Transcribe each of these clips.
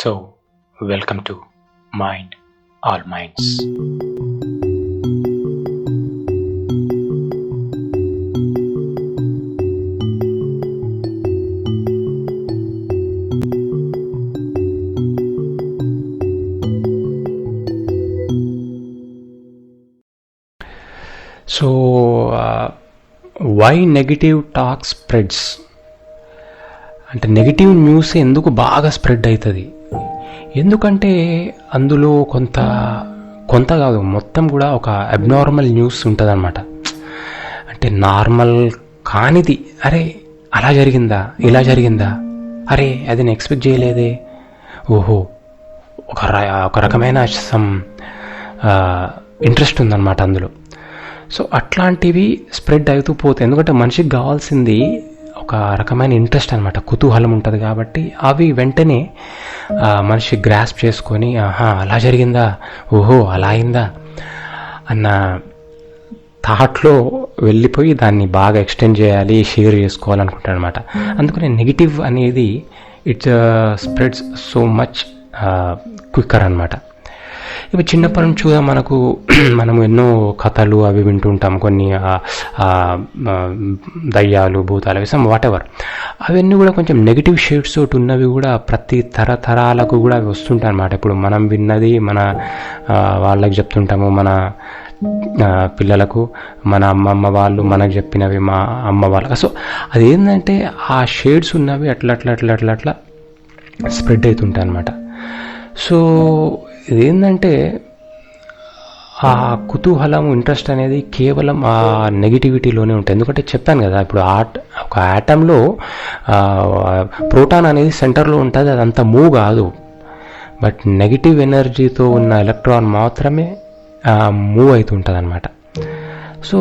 So welcome to mind all minds so why negative talk spreads అంటే negative news ఎందుకు బాగా spread అవుతుంది? ఎందుకంటే అందులో కొంత కొంత కాదు మొత్తం కూడా ఒక అబ్నార్మల్ న్యూస్ ఉంటుంది అనమాట అంటే నార్మల్ కానిది. అరే అలా జరిగిందా? ఇలా జరిగిందా? అరే అది నేను ఎక్స్పెక్ట్ చేయలేదే. ఓహో ఒక ర- ఒక రకమైన సమ్ ఇంట్రెస్ట్ ఉందన్నమాట అందులో. సో అట్లాంటివి స్ప్రెడ్ అవుతూ పోతాయి. ఎందుకంటే మనిషికి కావాల్సింది ఒక రకమైన ఇంట్రెస్ట్ అనమాట కుతూహలం ఉంటుంది కాబట్టి అవి వెంటనే మనిషి గ్రాస్ప్ చేసుకొని ఆహా అలా జరిగిందా? ఓహో అలా అయిందా? అన్న థాట్లో వెళ్ళిపోయి దాన్ని బాగా ఎక్స్టెండ్ చేయాలి షేర్ చేసుకోవాలనుకుంటాను అనమాట అందుకని నెగిటివ్ అనేది it's spreads so much quicker అనమాట ఇప్పుడు చిన్నప్పటి నుంచి కూడా మనకు మనం ఎన్నో కథలు అవి వింటుంటాం కొన్ని దయ్యాలు భూతాలు అవి సమ్ వాట్ ఎవర్ అవన్నీ కూడా కొంచెం నెగిటివ్ షేడ్స్ తోటి ఉన్నవి కూడా ప్రతి తరతరాలకు కూడా అవి వస్తుంటాయి అన్నమాట. ఇప్పుడు మనం విన్నది మన వాళ్ళకి చెప్తుంటాము మన పిల్లలకు మన అమ్మమ్మ వాళ్ళు మనకు చెప్పినవి మా అమ్మ వాళ్ళకి. సో అదేంటంటే ఆ షేడ్స్ ఉన్నవి అట్లా అట్లా అట్లా అట్లా అట్లా స్ప్రెడ్ అవుతుంటాయి అనమాట సో ఇదేంటంటే ఆ కుతూహలం ఇంట్రెస్ట్ అనేది కేవలం ఆ నెగిటివిటీలోనే ఉంటుంది. ఎందుకంటే చెప్పాను కదా ఇప్పుడు ఆట్ ఒక ఆటంలో ప్రోటాన్ అనేది సెంటర్లో ఉంటుంది అది అంత మూవ్ కాదు. బట్ నెగిటివ్ ఎనర్జీతో ఉన్న ఎలక్ట్రాన్ మాత్రమే మూవ్ అవుతుంటుంది అనమాట సో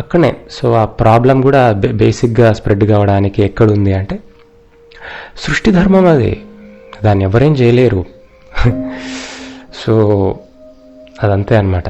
అక్కడనే సో ఆ ప్రాబ్లం కూడా బేసిక్గా స్ప్రెడ్ కావడానికి ఎక్కడుంది అంటే సృష్టి ధర్మం అది. దాన్ని ఎవరేం చేయలేరు. సో అదంతే అనమాట